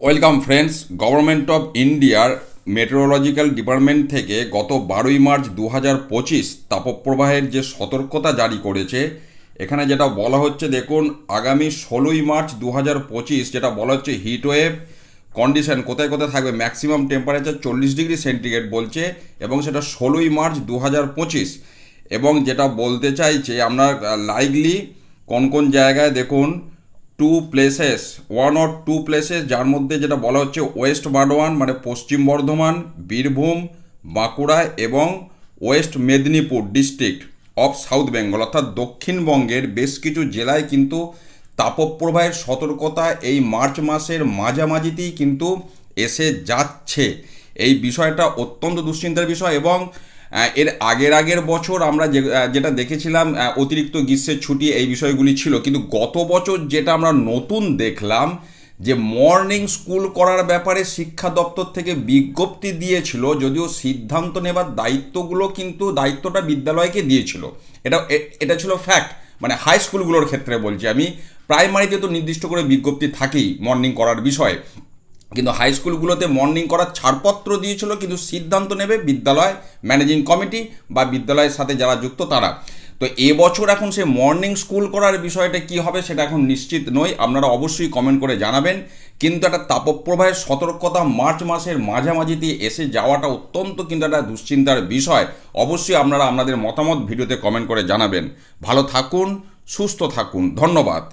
Welcome friends, government of ইন্ডিয়ার meteorological department থেকে গত বারোই মার্চ দু হাজার পঁচিশ তাপপ্রবাহের যে সতর্কতা জারি করেছে, এখানে যেটা বলা হচ্ছে, দেখুন, আগামী ষোলোই মার্চ দু হাজার পঁচিশ যেটা বলা হচ্ছে হিট ওয়েভ কন্ডিশন কোথায় কোথায় থাকবে? ম্যাক্সিমাম টেম্পারেচার চল্লিশ ডিগ্রি সেন্টিগ্রেড বলছে এবং সেটা ষোলোই মার্চ দু হাজার পঁচিশ। এবং যেটা বলতে চাইছে আপনার লাইকলি কোন কোন জায়গায় দেখুন two places one or two places যার মধ্যে যেটা বলা হচ্ছে ওয়েস্ট বার্ডওয়ান মানে পশ্চিম বর্ধমান, বীরভূম, বাঁকুড়া এবং west Medinipur district of south Bengal অর্থাৎ দক্ষিণবঙ্গের বেশ কিছু জেলায় কিন্তু তাপপ্রবাহের সতর্কতা এই মার্চ মাসের মাঝামাঝিতেই কিন্তু এসে যাচ্ছে। এই বিষয়টা অত্যন্ত দুশ্চিন্তার বিষয় এবং এর আগের আগের বছর আমরা যে যেটা দেখেছিলাম অতিরিক্ত গ্রীষ্মের ছুটি এই বিষয়গুলি ছিল। কিন্তু গত বছর যেটা আমরা নতুন দেখলাম, যে মর্নিং স্কুল করার ব্যাপারে শিক্ষা দপ্তর থেকে বিজ্ঞপ্তি দিয়েছিল, যদিও সিদ্ধান্ত নেবার দায়িত্বগুলো কিন্তু দায়িত্বটা বিদ্যালয়কে দিয়েছিল। এটা এটা ছিল ফ্যাক্ট মানে হাই স্কুলগুলোর ক্ষেত্রে বলছি আমি। প্রাইমারিতে তো নির্দিষ্ট করে বিজ্ঞপ্তি থাকেই মর্নিং করার বিষয়ে। কিন্তু হাই স্কুলগুলোতে মর্নিং করার ছাড়পত্র দিয়েছিল, কিন্তু সিদ্ধান্ত নেবে বিদ্যালয় ম্যানেজিং কমিটি বা বিদ্যালয়ের সাথে যারা যুক্ত তারা। তো এবছর এখন সে মর্নিং স্কুল করার বিষয়টা কি হবে সেটা এখন নিশ্চিত নই, আপনারা অবশ্যই কমেন্ট করে জানাবেন। কিন্তু একটা তাপপ্রবাহের সতর্কতা মার্চ মাসের মাঝামাঝিতে এসে যাওয়াটা অত্যন্ত কিন্তু একটা দুশ্চিন্তার বিষয়। অবশ্যই আপনারা আপনাদের মতামত ভিডিওতে কমেন্ট করে জানাবেন। ভালো থাকুন, সুস্থ থাকুন। ধন্যবাদ।